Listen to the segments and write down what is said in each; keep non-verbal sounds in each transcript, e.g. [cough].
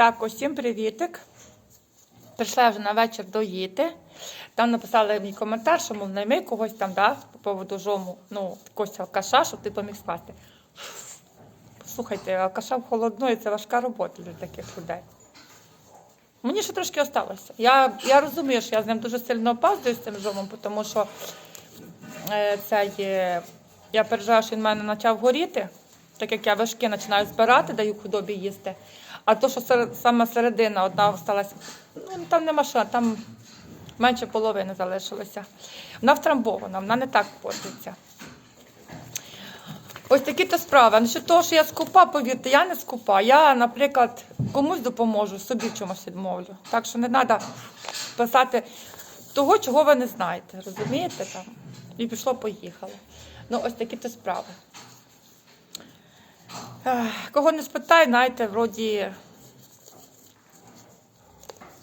Так, усім привітик. Прийшла вже на вечір доїти. Там написали мій коментар, що мов найми когось там, да, по поводу жому, ну, якогось алкаша, щоб ти поміг спати. Слухайте, алкаша в холодної це важка робота для таких людей. Мені ще трошки осталося. Я, я розумію, що я з ним дуже сильно опаздую з цим жомом, тому що е, це я переживаю, що він в мене почав горіти, так як я вершки починаю збирати, даю худобі їсти. А то, що серед, саме середина одна осталася, ну там нема що, там менше половини залишилося. Вона втрамбована, вона не так портиться. Ось такі то справи. Насчет того, що я скупа, повірте, я не скупа. Я, наприклад, комусь допоможу, собі чомусь відмовлю. Так що не треба писати того, чого ви не знаєте. Розумієте? Там? І пішло, поїхало. Ну, ось такі то справи. Кого не спитай, знаєте, вроді,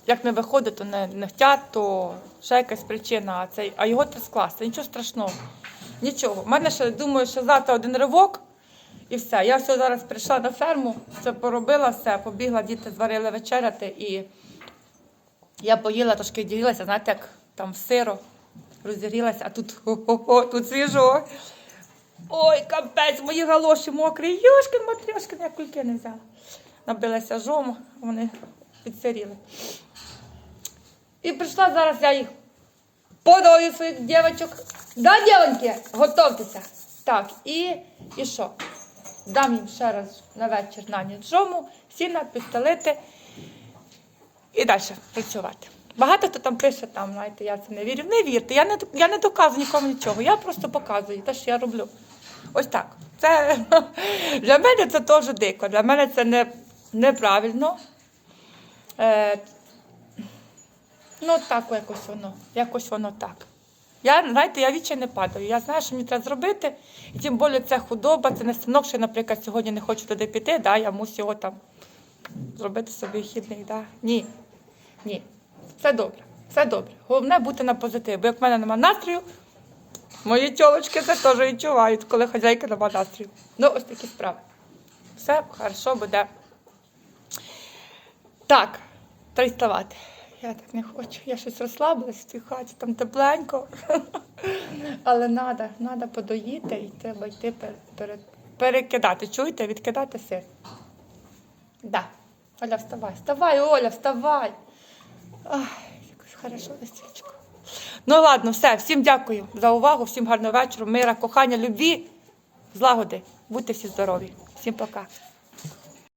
як не виходить, то не, не хотять, то ще якась причина, а, цей, а його треба скласти. Нічого страшного. Нічого. У мене ще думаю, що завтра один ривок і все. Я все зараз прийшла на ферму, все поробила, все, побігла, діти зварили вечеряти і я поїла, трошки ділилася, знаєте, як там сиро розігрілася, а тут [laughs] хо-хо-хо, тут свіжо. Ой, капець, мої галоші мокрі. Йошкин, матрьошкин, я кульки не взяла. Набилася жому, вони підсиріли. І прийшла зараз я їх подаю своїх дівчаток. Да, дівчатки, готовтеся. Так, і, і що? Дам їм ще раз на вечір на ніч жому, сіна, підстелити і далі працювати. Багато хто там пише, там, знаєте, я це не вірю. Не вірте, я не, я не доказую нікому нічого, я просто показую те, що я роблю. Ось так. Це, [laughs] для мене це теж дико, для мене це не, неправильно. Е, ну, так якось воно, якось воно так. Я, знаєте, я віче не падаю. Я знаю, що мені треба зробити, і тим більше це худоба, це не станок, що я, наприклад, сьогодні не хочу туди піти, да, я мусю його там зробити собі хідний. Да. Ні, ні, все добре, все добре. Головне бути на позитиві, бо як в мене немає настрою, мої тьолочки це теж відчувають, коли хазяйка немає настрою. Ну, ось такі справи. Все хорошо буде. Так, треба вставати. Я так не хочу. Я щось розслабилась в цій хаті, там тепленько. [laughs] Але треба, треба подоїти і треба йти пере, пере- перекидати. Чуєте, відкидати сир. Да. Оля, вставай, вставай, Оля, вставай. Ай, якось хорошо стільчику. Ну ладно, все, всім дякую за увагу, всім гарного вечора, мира, кохання, любві, злагоди. Будьте всі здорові. Всім пока.